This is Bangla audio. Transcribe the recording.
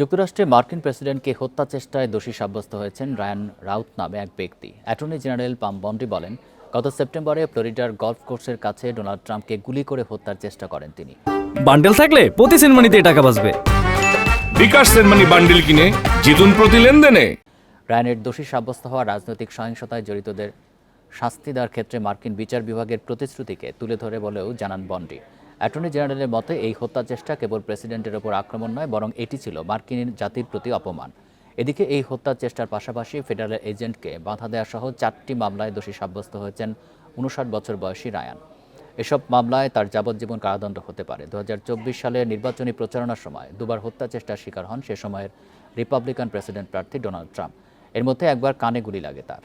যুক্তরাষ্ট্রে মার্কিন প্রেসিডেন্টকে হত্যা চেষ্টায় দোষী সাব্যস্ত হয়েছেন রায়ান রাউত নামে এক ব্যক্তি। অ্যাটর্নি জেনারেল পাম বন্ডি বলেন গত সেপ্টেম্বরে ফ্লোরিডার গলফ কোর্সের কাছে ডোনাল্ড ট্রাম্পকে গুলি করে হত্যার চেষ্টা করেন তিনি। বান্ডেল থাকলে প্রতি সেনমানিতে টাকা বাঁচবে। বিকাশ সেনমানি বান্ডিল কিনে জিতুন প্রতি লেনদেনে। রায়ানের দোষী সাব্যস্ত হওয়া রাজনৈতিক সহিংসতায় জড়িতদের শাস্তি দেওয়ার ক্ষেত্রে মার্কিন বিচার বিভাগের প্রতিশ্রুতিকে তুলে ধরে বলেও জানান বন্ডি অ্যাটর্নি জেনারেলের মতে, এই হত্যা চেষ্টা কেবল প্রেসিডেন্টের ওপর আক্রমণ নয়, বরং এটি ছিল মার্কিন জাতির প্রতি অপমান। এদিকে এই হত্যা চেষ্টার পাশাপাশি ফেডারেল এজেন্টকে বাধা দেওয়া সহ চারটি মামলায় দোষী সাব্যস্ত হয়েছেন উনষাট বছর বয়সী রায়ান। এসব মামলায় তার যাবজ্জীবন কারাদণ্ড হতে পারে। দু সালে নির্বাচনী প্রচারণার সময় দুবার হত্যা চেষ্টার শিকার হন সে সময়ের রিপাবলিকান প্রেসিডেন্ট প্রার্থী ডোনাল্ড ট্রাম্প। এর মধ্যে একবার কানে গুলি লাগে তার।